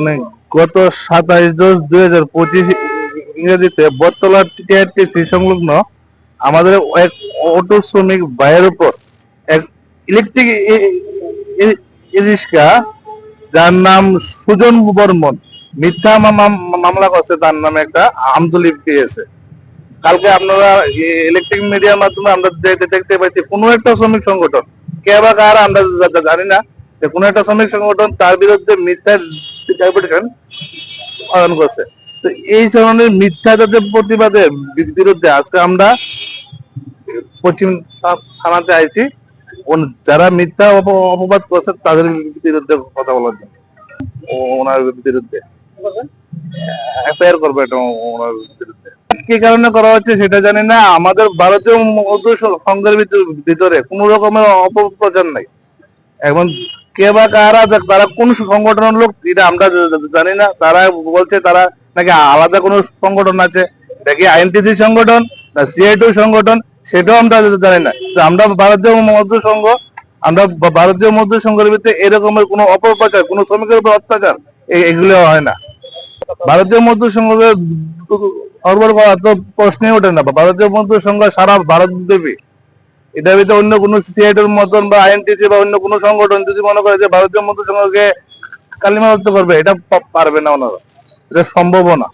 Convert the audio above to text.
মানে গত সাতাইশ দশ দুই হাজার পঁচিশ ইংরেজিতে বটতলা টিআরটিসি সংলগ্ন আমাদের এক অটো শ্রমিক ভাইয়ের উপর এক ইলেকট্রিক যার নাম সুজন বর্মন, মিথ্যা মামলা করছে, তার নামে একটা আমদলিপ দিয়েছে। কালকে আপনারা ইলেকট্রিক মিডিয়ার মাধ্যমে আমরা দেখতে পাচ্ছি কোনো একটা শ্রমিক সংগঠন, কে বা কার, আমরা জানি না। যে কোনো একটা শ্রমিক সংগঠন তার বিরুদ্ধে মিথ্যা ডেপুটেশন পালন করছে। তো এই ধরনের মিথ্যা যাদের প্রতিবাদে বিরুদ্ধে আজকে আমরা পশ্চিম থানাতে আইছি যারা মিথ্যা অপবাদ করছে তাদের বিরুদ্ধে কথা বলার জন্য। ওনার বিরুদ্ধে। এফআইআর করবে এটা ওনার বিরুদ্ধে। কি কারণে করা হচ্ছে সেটা জানি না। আমাদের ভারতীয় মজদুর সংঘের ভিতরে কোন রকমের অপপ্রচার নাই। এখন কে বা কারা, তারা কোন সংগঠনের লোক, এটা আমরা জানি না। তারা বলছে তারা নাকি আলাদা কোন সংগঠন আছে। নাকি আইএনটিসি সংগঠন না সিআইটু সংগঠন? সেটাও আমরা জানি না। তো আমরা ভারতীয় মজদুর সংঘ আমরা ভারতীয় মজদুর সংঘের ভিতরে এরকমের কোনো অপপ্রচার, কোনো শ্রমিকের উপর অত্যাচার এগুলো হয় না। ভারতীয় মজদুর সরবরাহ করা তো প্রশ্নই ওঠে না। ভারতীয় মজদুর সংঘ সারা ভারত দেবী ভিতরে অন্য কোনো সিআইটির মতন বা আইএনটিসি বা অন্য কোন সংগঠন যদি মনে করে যে ভারতীয় মজদুর সংঘকে কালিমাবদ্ধ করবে, এটা পারবে না ওনারা। এটা সম্ভব না।